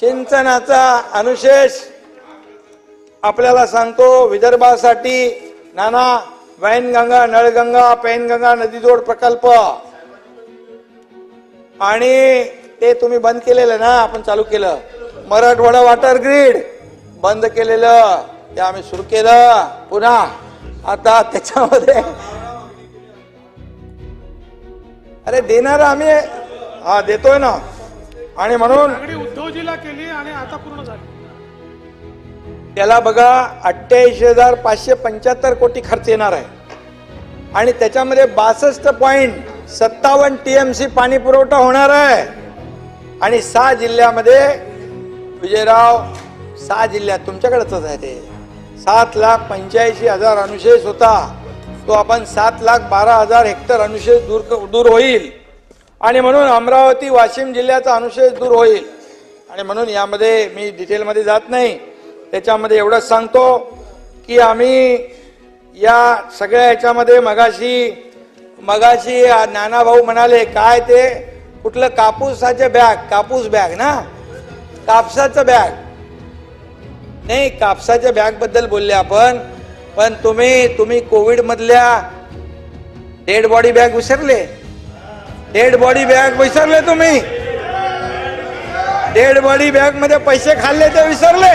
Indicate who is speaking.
Speaker 1: सिंचनाचा अनुशेष आपल्याला सांगतो विदर्भासाठी नाना वैनगंगा नळगंगा पैनगंगा नदीजोड प्रकल्प. आणि ते तुम्ही बंद केलेलं ना आपण चालू केलं. मराठवाडा वॉटर ग्रीड बंद केलेलं. ते आम्ही सुरू केलं. पुन्हा आता त्याच्यामध्ये अरे देणार आम्ही? हा देतोय ना. आणि म्हणून
Speaker 2: मागणी केली आणि आता पूर्ण झाली.
Speaker 1: त्याला बघा अठ्ठ्याऐंशी हजार पाचशे पंच्याहत्तर कोटी खर्च येणार आहे. आणि त्याच्यामध्ये बासष्ट पॉईंट सत्तावन्न टीएमसी पाणी पुरवठा होणार आहे. आणि सहा जिल्ह्यामध्ये विजयराव सहा जिल्ह्यात तुमच्याकडेच आहे ते. सात लाख पंच्याऐंशी हजार अनुशेष होता. तो आपण सात लाख बारा हजार हेक्टर अनुशेष दूर दूर होईल. आणि म्हणून अमरावती वाशिम जिल्ह्याचा अनुशेष दूर होईल. आणि म्हणून यामध्ये मी डिटेलमध्ये जात नाही. त्याच्यामध्ये एवढंच सांगतो की आम्ही या सगळ्या याच्यामध्ये मगाशी मगाशी नानाभाऊ म्हणाले काय ते? कुठलं कापूसाचे बॅग कापूस बॅग ना? कापसाचं बॅग नाही कापसाच्या बॅगबद्दल बोलले आपण पण तुम्ही तुम्ही कोविड मधल्या डेड बॉडी बॅग विसरले. डेड बॉडी बॅग विसरले तुम्ही. डेड बॉडी बॅगमध्ये पैसे खाल्ले ते विसरले.